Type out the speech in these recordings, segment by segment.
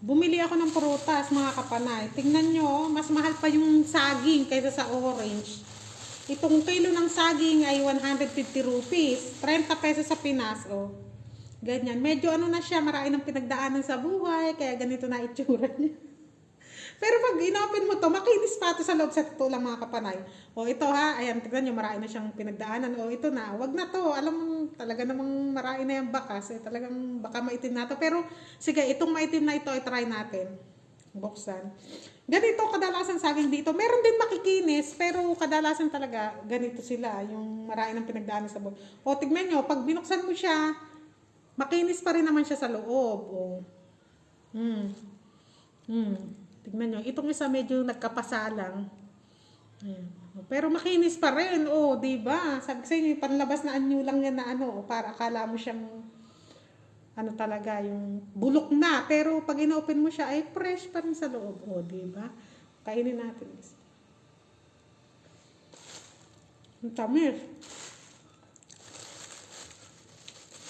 Bumili ako ng prutas, mga kapanay. Tingnan nyo, mas mahal pa yung saging kaysa sa orange. Itong kilo ng saging ay 150 rupees. 30 pesos sa Pinas, oh. Ganyan. Medyo ano na siya, marami ng pinagdaanan sa buhay, kaya ganito na itsura niya. Pero pag inopen mo to, makinis pa to sa loob sa totoo lang mga kapanay. O ito ha, ayan, tignan nyo, marami na siyang pinagdaanan. O ito na, wag na to. Alam mo, talaga namang marami na yung bakas. Eh, talagang baka maitim na to. Pero sige, itong maitim na ito, i-try natin. Buksan. Ganito kadalasan saging dito. Meron din makikinis, pero kadalasan talaga ganito sila. Yung marami ng pinagdaanan sa buhay. O tignan nyo, pag binuksan mo siya, makinis pa rin naman siya sa loob. O. Hmm. Hmm. Tignan nyo. Itong isa medyo nagkapasalang. Ayan. Pero makinis pa rin. O, di ba? Sabi ko sa inyo, panlabas na anyo lang yan na ano. o, Para akala mo siyang ano talaga, yung bulok na. Pero pag inopen mo siya, ay fresh pa rin sa loob. O, di ba? Kainin natin. Ang tamis.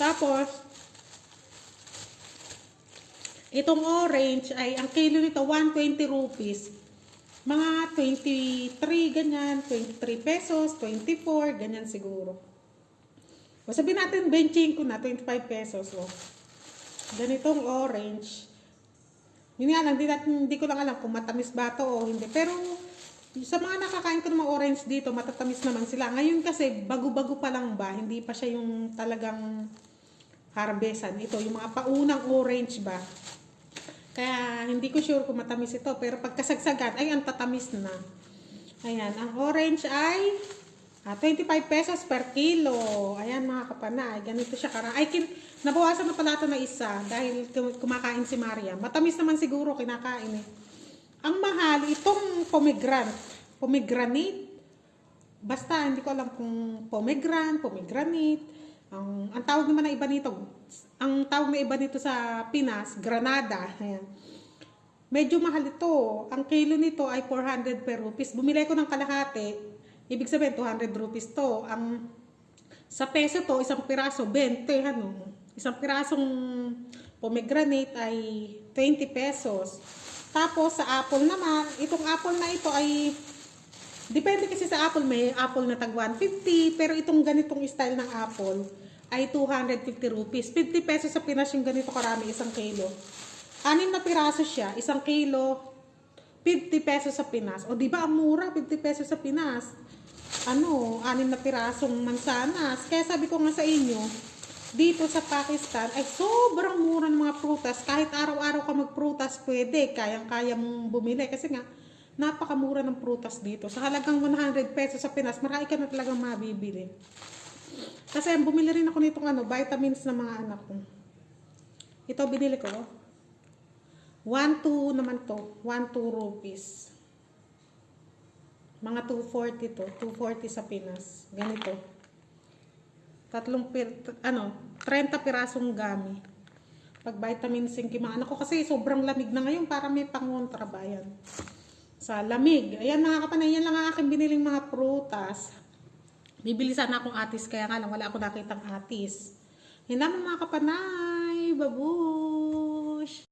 Tapos, Itong orange ay, ang kilo nito, 120 rupees. Mga 23, ganyan, 23 pesos, 24, ganyan siguro. O sabihin natin, benching ko na, 25 pesos. O. Ganitong orange. Yun nga lang, di, natin- hindi ko lang alam kung matamis ba to o hindi. Pero, sa mga nakakain ko ng mga orange dito, matatamis naman sila. Ngayon kasi, bago-bago pa lang ba, hindi pa siya yung talagang harbesan. Ito, yung mga paunang orange ba. Kaya hindi ko sure kung matamis ito. Pero pagkasagsagan, ay ang tatamis na. Ayan, ang orange ay ah, 25 pesos per kilo. Ayan mga kapanay, ganito siya karang. Ay, kin nabawasan na pala ito na isa dahil kum- kumakain si Maria. Matamis naman siguro kinakain eh. Ang mahal, itong pomegranate. Pomegranate. Basta, hindi ko alam kung pomegranate, pomegranate. Ang, ang tawag naman na iba nito, ang tawag na iba nito sa Pinas, granada. Ayan. Medyo mahal ito. Ang kilo nito ay 400 per rupees. Bumili ko ng kalahati. Ibig sabihin, 200 rupees to. Ang, sa peso to, isang piraso, 20. Ano? Isang pirasong pomegranate ay 20 pesos. Tapos, sa apple naman, itong apple na ito ay Depende kasi sa apple, may apple na tag 150, pero itong ganitong style ng apple ay 250 rupees. 50 pesos sa Pinas yung ganito karami, isang kilo. Anim na piraso siya, isang kilo, 50 pesos sa Pinas. O di ba ang mura, 50 pesos sa Pinas. Ano, anim na pirasong mansanas. Kaya sabi ko nga sa inyo, dito sa Pakistan ay sobrang mura ng mga prutas. Kahit araw-araw ka magprutas, pwede. Kayang-kaya mong bumili. Kasi nga, napakamura ng prutas dito. Sa halagang 100 pesos sa Pinas, marami ka na talagang mabibili. Kasi bumili rin ako nitong ano, vitamins ng mga anak ko. Ito binili ko. 1-2 naman to. 1-2 rupees. Mga 240 to. 240 sa Pinas. Ganito. Tatlong pir, ano, 30 pirasong gami. Pag vitamin zinc yung mga anak ko kasi sobrang lamig na ngayon para may pangontra ba sa lamig. Ayan mga kapanay, yan lang ang aking biniling mga prutas. Bibili sana akong atis, kaya nga lang wala ako nakitang atis. Yan naman mga kapanay, babush!